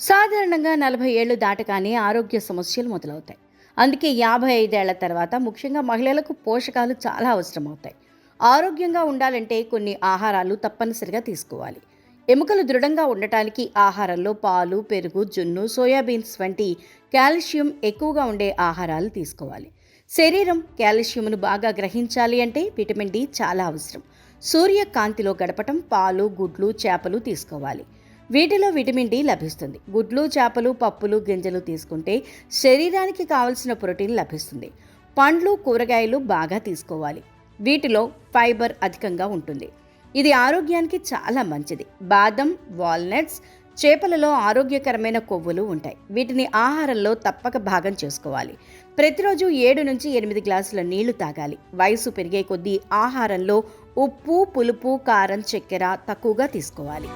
సాధారణంగా నలభై ఏళ్ళు దాటగానే ఆరోగ్య సమస్యలు మొదలవుతాయి. అందుకే యాభై ఐదేళ్ళ తర్వాత ముఖ్యంగా మహిళలకు పోషకాలు చాలా అవసరమవుతాయి. ఆరోగ్యంగా ఉండాలంటే కొన్ని ఆహారాలు తప్పనిసరిగా తీసుకోవాలి. ఎముకలు దృఢంగా ఉండటానికి ఆహారంలో పాలు పెరుగు జున్ను సోయాబీన్స్ వంటి కాల్షియం ఎక్కువగా ఉండే ఆహారాలు తీసుకోవాలి. శరీరం కాల్షియంను బాగా గ్రహించాలి అంటే విటమిన్ డి చాలా అవసరం. సూర్యకాంతిలో గడపటం పాలు గుడ్లు చేపలు తీసుకోవాలి. వీటిలో విటమిన్ డి లభిస్తుంది. గుడ్లు చేపలు పప్పులు గింజలు తీసుకుంటే శరీరానికి కావలసిన ప్రోటీన్ లభిస్తుంది. పండ్లు కూరగాయలు బాగా తీసుకోవాలి. వీటిలో ఫైబర్ అధికంగా ఉంటుంది. ఇది ఆరోగ్యానికి చాలా మంచిది. బాదం వాల్నట్స్ చేపలలో ఆరోగ్యకరమైన కొవ్వులు ఉంటాయి. వీటిని ఆహారంలో తప్పక భాగం చేసుకోవాలి. ప్రతిరోజు ఏడు నుంచి ఎనిమిది గ్లాసుల నీళ్ళు తాగాలి. వయసు పెరిగే కొద్దీ ఆహారంలో ఉప్పు పులుపు కారం చక్కెర తక్కువగా తీసుకోవాలి.